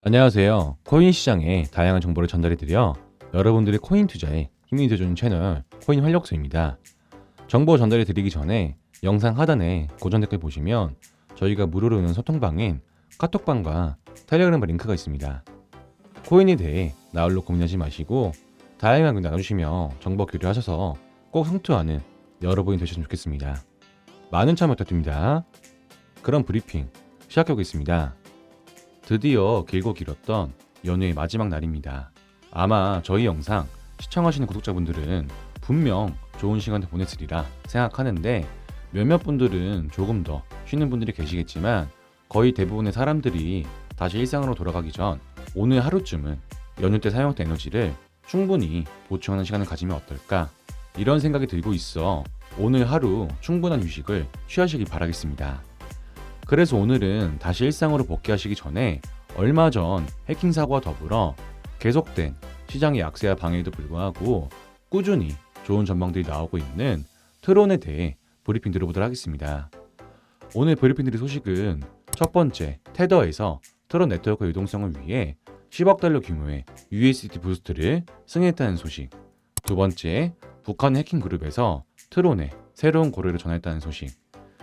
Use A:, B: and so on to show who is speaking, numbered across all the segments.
A: 안녕하세요. 코인 시장의 다양한 정보를 전달해드려 여러분들의 코인 투자에 힘이 되어주는 채널 코인 활력소입니다. 정보 전달해드리기 전에 영상 하단에 고정 댓글 보시면 저희가 무료로 오는 소통방인 카톡방과 텔레그램 링크가 있습니다. 코인에 대해 나홀로 고민하지 마시고 다양하게 나눠주시며 정보 교류하셔서 꼭 성투하는 여러분이 되셨으면 좋겠습니다. 많은 참여 부탁드립니다. 그럼 브리핑 시작해보겠습니다. 드디어 길고 길었던 연휴의 마지막 날입니다. 아마 저희 영상 시청하시는 구독자분들은 분명 좋은 시간을 보냈으리라 생각하는데 몇몇 분들은 조금 더 쉬는 분들이 계시겠지만 거의 대부분의 사람들이 다시 일상으로 돌아가기 전 오늘 하루쯤은 연휴 때 사용했던 에너지를 충분히 보충하는 시간을 가지면 어떨까 이런 생각이 들고 있어 오늘 하루 충분한 휴식을 취하시기 바라겠습니다. 그래서 오늘은 다시 일상으로 복귀하시기 전에 얼마 전 해킹 사고와 더불어 계속된 시장의 약세와 방해에도 불구하고 꾸준히 좋은 전망들이 나오고 있는 트론에 대해 브리핑 들어보도록 하겠습니다. 오늘 브리핑 드릴 소식은 첫 번째 테더에서 트론 네트워크 유동성을 위해 10억 달러 규모의 USDT 부스트를 승인했다는 소식. 두 번째, 북한 해킹 그룹에서 트론에 새로운 고려를 전했다는 소식.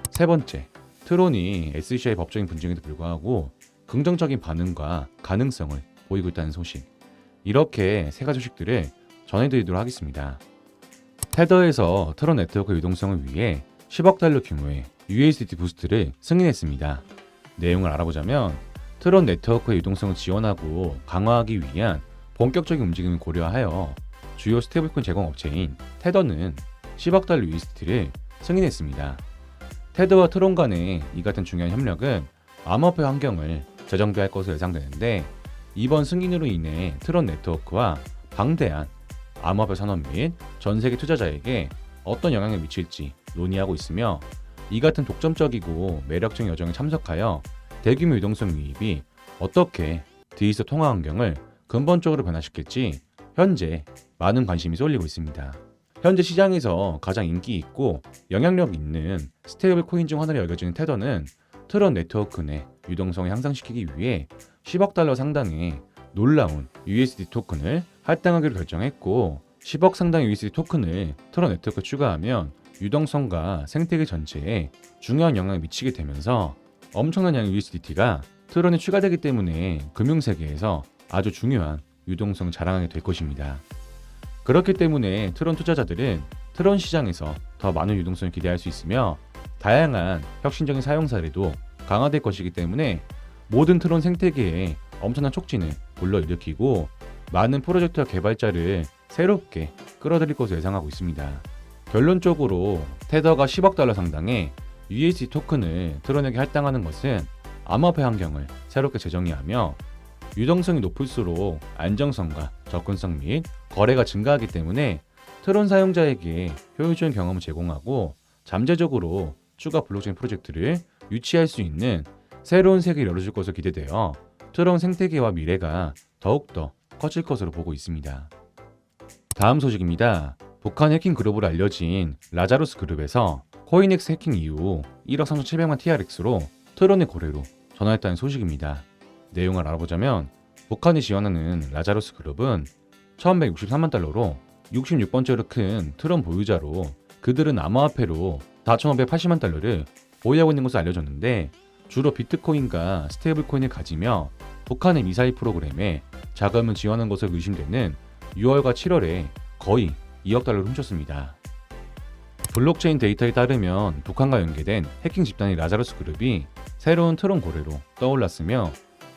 A: 세 번째, 트론이 SCI 법적인 분쟁에도 불구하고 긍정적인 반응과 가능성을 보이고 있다는 소식. 이렇게 세 가지 소식들을 전해드리도록 하겠습니다. 테더에서 트론 네트워크 유동성을 위해 10억 달러 규모의 USDT 부스트를 승인했습니다. 내용을 알아보자면 트론 네트워크의 유동성을 지원하고 강화하기 위한 본격적인 움직임을 고려하여 주요 스테이블코인 제공 업체인 테더는 10억 달러 USDT를 승인했습니다. 테드와 트론 간의 이 같은 중요한 협력은 암호화폐 환경을 재정비할 것으로 예상되는데 이번 승인으로 인해 트론 네트워크와 방대한 암호화폐 산업 및 전 세계 투자자에게 어떤 영향을 미칠지 논의하고 있으며 이 같은 독점적이고 매력적인 여정에 참석하여 대규모 유동성 유입이 어떻게 디지털 통화 환경을 근본적으로 변화시킬지 현재 많은 관심이 쏠리고 있습니다. 현재 시장에서 가장 인기 있고 영향력 있는 스테이블 코인 중 하나로 여겨지는 테더는 트론 네트워크 내 유동성을 향상시키기 위해 10억 달러 상당의 놀라운 USD 토큰을 할당하기로 결정했고 10억 상당의 USD 토큰을 트론 네트워크에 추가하면 유동성과 생태계 전체에 중요한 영향을 미치게 되면서 엄청난 양의 USDT가 트론에 추가되기 때문에 금융 세계에서 아주 중요한 유동성을 자랑하게 될 것입니다. 그렇기 때문에 트론 투자자들은 트론 시장에서 더 많은 유동성을 기대할 수 있으며 다양한 혁신적인 사용 사례도 강화될 것이기 때문에 모든 트론 생태계에 엄청난 촉진을 불러일으키고 많은 프로젝트와 개발자를 새롭게 끌어들일 것으로 예상하고 있습니다. 결론적으로 테더가 10억 달러 상당의 USD 토큰을 트론에게 할당하는 것은 암호화폐 환경을 새롭게 재정의하며 유동성이 높을수록 안정성과 접근성 및 거래가 증가하기 때문에 트론 사용자에게 효율적인 경험을 제공하고 잠재적으로 추가 블록체인 프로젝트를 유치할 수 있는 새로운 세계를 열어줄 것으로 기대되어 트론 생태계와 미래가 더욱더 커질 것으로 보고 있습니다. 다음 소식입니다. 북한 해킹 그룹으로 알려진 라자루스 그룹에서 코인엑스 해킹 이후 1억 3,700만 TRX로 트론의 고래로 전환했다는 소식입니다. 내용을 알아보자면 북한이 지원하는 라자루스 그룹은 1163만 달러로 66번째로 큰 트론 보유자로 그들은 암호화폐로 4,580만 달러를 보유하고 있는 것으로 알려졌는데 주로 비트코인과 스테이블코인을 가지며 북한의 미사일 프로그램에 자금을 지원한 것으로 의심되는 6월과 7월에 거의 2억 달러를 훔쳤습니다. 블록체인 데이터에 따르면 북한과 연계된 해킹 집단인 라자루스 그룹이 새로운 트론 고래로 떠올랐으며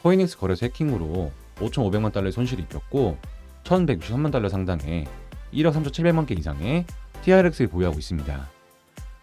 A: 코인엑스 거래소 해킹으로 5,500만 달러의 손실을 입혔고 1,163만 달러 상당의 1억 3,700만 개 이상의 TRX를 보유하고 있습니다.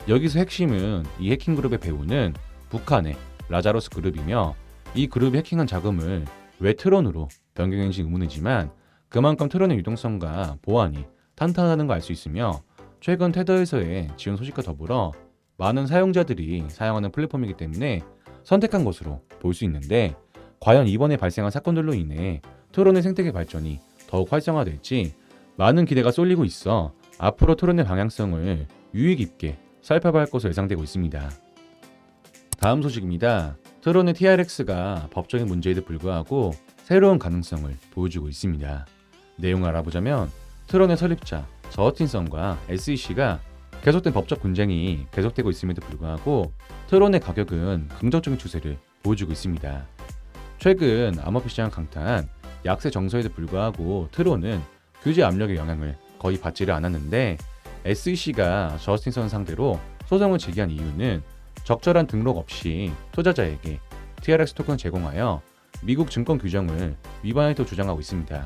A: 여기서 핵심은 이 해킹 그룹의 배우는 북한의 라자로스 그룹이며 이 그룹이 해킹한 자금을 왜 트론으로 변경했는지 의문이지만 그만큼 트론의 유동성과 보안이 탄탄하다는 걸 알 수 있으며 최근 테더에서의 지원 소식과 더불어 많은 사용자들이 사용하는 플랫폼이기 때문에 선택한 것으로 볼 수 있는데 과연 이번에 발생한 사건들로 인해 트론의 생태계 발전이 더욱 활성화될지 많은 기대가 쏠리고 있어 앞으로 트론의 방향성을 유익 있게 살펴봐야 할 것으로 예상되고 있습니다. 다음 소식입니다. 트론의 TRX가 법적인 문제에도 불구하고 새로운 가능성을 보여주고 있습니다. 내용을 알아보자면 트론의 설립자 저스틴성과 SEC가 계속된 법적 분쟁이 계속되고 있음에도 불구하고 트론의 가격은 긍정적인 추세를 보여주고 있습니다. 최근 암호화폐 시장 강타한 약세 정서에도 불구하고 트론은 규제 압력의 영향을 거의 받지를 않았는데 SEC가 저스틴선 상대로 소송을 제기한 이유는 적절한 등록 없이 투자자에게 TRX 토큰을 제공하여 미국 증권 규정을 위반했다고 주장하고 있습니다.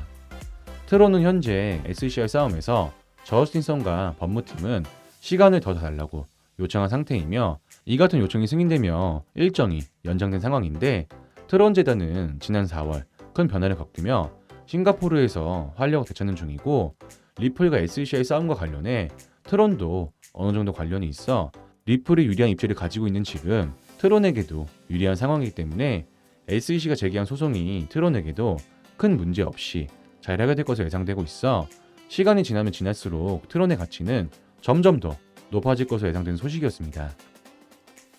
A: 트론은 현재 SEC와의 싸움에서 저스틴선과 법무팀은 시간을 더 달라고 요청한 상태이며 이 같은 요청이 승인되며 일정이 연장된 상황인데 트론 재단은 지난 4월 큰 변화를 겪으며 싱가포르에서 활력을 되찾는 중이고 리플과 SEC의 싸움과 관련해 트론도 어느 정도 관련이 있어 리플이 유리한 입지를 가지고 있는 지금 트론에게도 유리한 상황이기 때문에 SEC가 제기한 소송이 트론에게도 큰 문제 없이 잘 해결될 것으로 예상되고 있어 시간이 지나면 지날수록 트론의 가치는 점점 더 높아질 것으로 예상되는 소식이었습니다.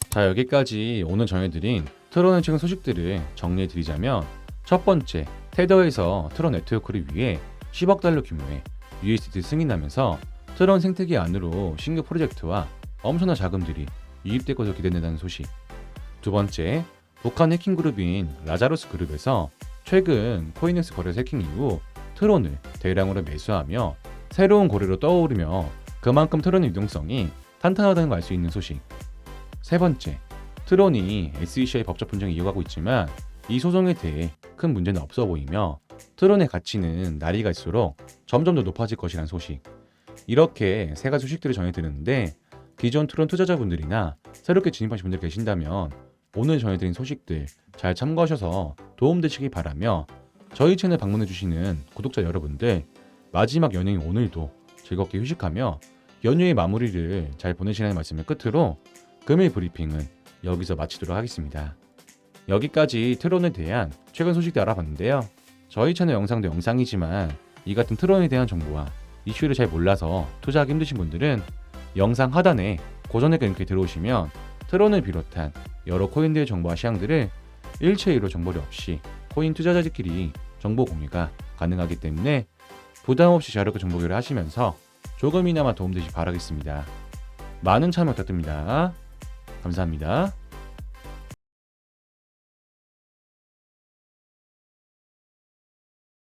A: 자 여기까지 오늘 전해드린 트론의 최근 소식들을 정리해 드리자면 첫 번째 테더에서 트론 네트워크를 위해 10억 달러 규모의 USDT 승인하면서 트론 생태계 안으로 신규 프로젝트와 엄청난 자금들이 유입될 것으로 기대된다는 소식. 두 번째, 북한 해킹 그룹인 라자로스 그룹에서 최근 코인엑스 거래소 해킹 이후 트론을 대량으로 매수하며 새로운 거래로 떠오르며 그만큼 트론의 유동성이 탄탄하다는 걸 알 수 있는 소식. 세 번째, 트론이 SEC의 법적 분쟁을 이어가고 있지만 이 소송에 대해 큰 문제는 없어 보이며 트론의 가치는 날이 갈수록 점점 더 높아질 것이라는 소식. 이렇게 세 가지 소식들을 전해드렸는데 기존 트론 투자자분들이나 새롭게 진입하신 분들 계신다면 오늘 전해드린 소식들 잘 참고하셔서 도움되시기 바라며 저희 채널 방문해주시는 구독자 여러분들 마지막 연휴인 오늘도 즐겁게 휴식하며 연휴의 마무리를 잘 보내시라는 말씀을 끝으로 금일 브리핑은 여기서 마치도록 하겠습니다. 여기까지 트론에 대한 최근 소식들 알아봤는데요. 저희 채널 영상도 영상이지만 이 같은 트론에 대한 정보와 이슈를 잘 몰라서 투자하기 힘드신 분들은 영상 하단에 고정댓글 링크에 들어오시면 트론을 비롯한 여러 코인들의 정보와 시향들을 일체이로 정보료 없이 코인 투자자들끼리 정보 공유가 가능하기 때문에 부담 없이 자유롭게 정보 교류를 하시면서 조금이나마 도움되시 바라겠습니다. 많은 참여 부탁드립니다. 감사합니다.